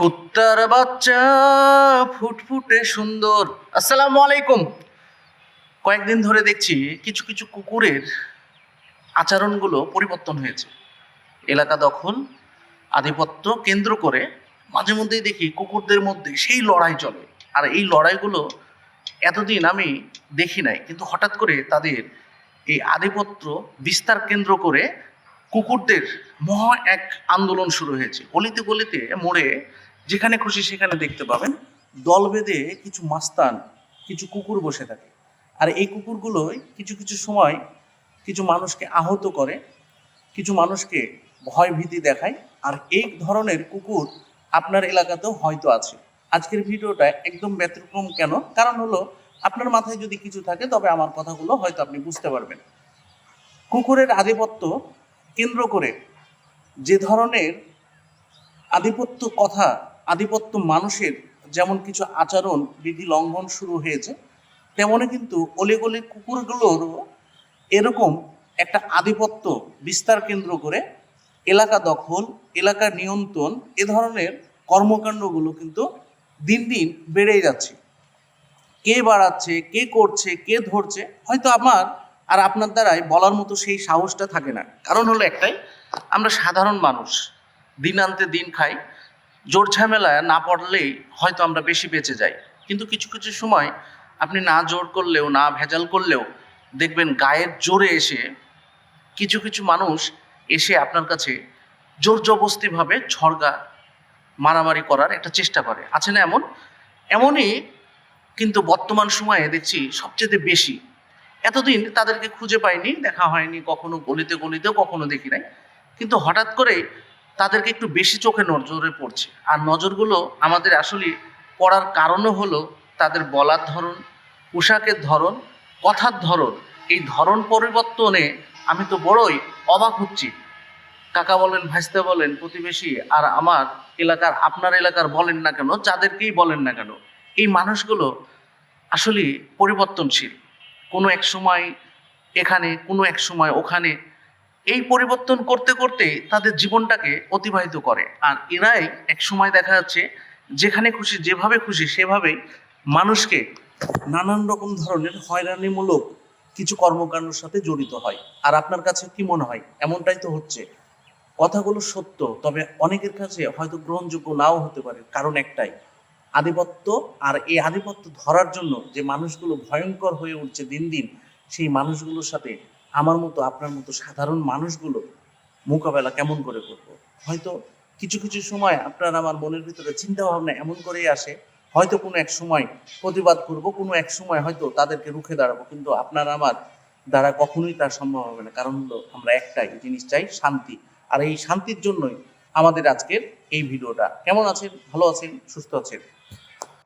কুত্তার বাচ্চা, ফুটফুটে সুন্দর। আসসালামু আলাইকুম। কয়েকদিন ধরে দেখছি কিছু কিছু কুকুরের আচরণগুলো পরিবর্তন হয়েছে। এলাকা দখল, আধিপত্য কেন্দ্র করে মাঝে মধ্যেই দেখি কুকুরদের মধ্যে সেই লড়াই চলে। আর এই লড়াইগুলো এতদিন আমি দেখি নাই, কিন্তু হঠাৎ করে তাদের এই আধিপত্য বিস্তার কেন্দ্র করে কুকুরদের মহা এক আন্দোলন শুরু হয়েছে। গলিতে গলিতে মোড়ে যেখানে খুশি সেখানে দেখতে পাবেন। দল বেঁধে কিছু মাস্তান, কিছু কুকুর বসে থাকে। আর এই কুকুরগুলোই কিছু কিছু সময় কিছু মানুষকে আহত করে, কিছু মানুষকে ভয় ভীতি দেখায়। আর এই ধরনের কুকুর আপনার এলাকাতেও হয়তো আছে। আজকের ভিডিওটা একদম ব্যতিক্রম কেন? কারণ হলো, আপনার মাথায় যদি কিছু থাকে, তবে আমার কথাগুলো হয়তো আপনি বুঝতে পারবেন। কুকুরের আধিপত্য কেন্দ্র করে যে ধরনের আধিপত্য কথা আধিপত্য মানুষের যেমন কিছু আচরণ, বিধি লঙ্ঘন শুরু হয়েছে তেমনই কিন্তু অলিগলি কুকুরগুলোরও এরকম একটা আধিপত্য বিস্তার কেন্দ্র করে এলাকা দখল, এলাকা নিয়ন্ত্রণ, এ ধরনের কর্মকাণ্ডগুলো কিন্তু দিন দিন বেড়েই যাচ্ছে। কে বাড়াচ্ছে, কে করছে, কে ধরছে, হয়তো আমার আর আপনার দ্বারাই বলার মতো সেই সাহসটা থাকে না। কারণ হলো একটাই, আমরা সাধারণ মানুষ, দিন আনতে দিন খাই জোর ঝামেলায় না পড়লেই হয়তো আমরা বেশি বেঁচে যাই। কিন্তু কিছু কিছু সময় আপনি না জোর করলেও, না ভেজাল করলেও দেখবেন গায়ের জোরে এসে কিছু কিছু মানুষ এসে আপনার কাছে জোর জবস্তিভাবে ঝড়গা মারামারি করার একটা চেষ্টা করে। আছে না এমন? এমনই কিন্তু বর্তমান সময়ে দেখছি সবচেয়ে বেশি। এতদিন তাদেরকে খুঁজে পাইনি, দেখা হয়নি, কখনো গলিতে, গলিতেও কখনো দেখি নাই। কিন্তু হঠাৎ করে তাদেরকে একটু বেশি চোখে নজরে পড়ছে। আর নজরগুলো আমাদের আসলে পড়ার কারণও হলো তাদের বলার ধরন, পোশাকের ধরন, কথার ধরন। এই ধরন পরিবর্তনে আমি তো বড়ই অবাক হচ্ছি। কাকা বলেন, ভাইস্তে বলেন, প্রতিবেশী আর আমার এলাকার, আপনার এলাকার বলেন না কেন, যাদেরকেই বলেন না কেন, এই মানুষগুলো আসলে পরিবর্তনশীল। কোনো এক সময় এখানে, কোনো এক সময় ওখানে। এই পরিবর্তন করতে করতে তাদের জীবনটাকে অতিবাহিত করে। আর এরাই এক সময় দেখা যাচ্ছে, যেখানে খুশি, যেভাবে খুশি, সেভাবেই মানুষকে নানান রকম ধরনের হয়রানিমূলক কিছু কর্মকাণ্ডের সাথে জড়িত হয়। আর আপনার কাছে কি মনে হয়? এমনটাই তো হচ্ছে। কথাগুলো সত্য, তবে অনেকের কাছে হয়তো গ্রহণযোগ্য নাও হতে পারে। কারণ একটাই, আধিপত্য আর এই আধিপত্য ধরার জন্য যে মানুষগুলো ভয়ঙ্কর হয়ে উঠছে দিন দিন, সেই মানুষগুলোর সাথে আমার মতো, আপনার মতো সাধারণ মানুষগুলো মোকাবেলা কেমন করে করব? হয়তো কিছু কিছু সময় আপনার আমার মনের ভিতরে চিন্তা ভাবনা এমন করেই আসে, হয়তো কোনো এক সময় প্রতিবাদ করব, কোনো এক সময় হয়তো তাদেরকে রুখে দাঁড়াবো, কিন্তু আপনার আমার দ্বারা কখনোই তার সম্ভব হবে না। কারণ হলো, আমরা একটাই জিনিস চাই, শান্তি। আর এই শান্তির জন্যই আমাদের আজকের এই ভিডিওটা। কেমন আছেন? ভালো আছেন? সুস্থ আছেন?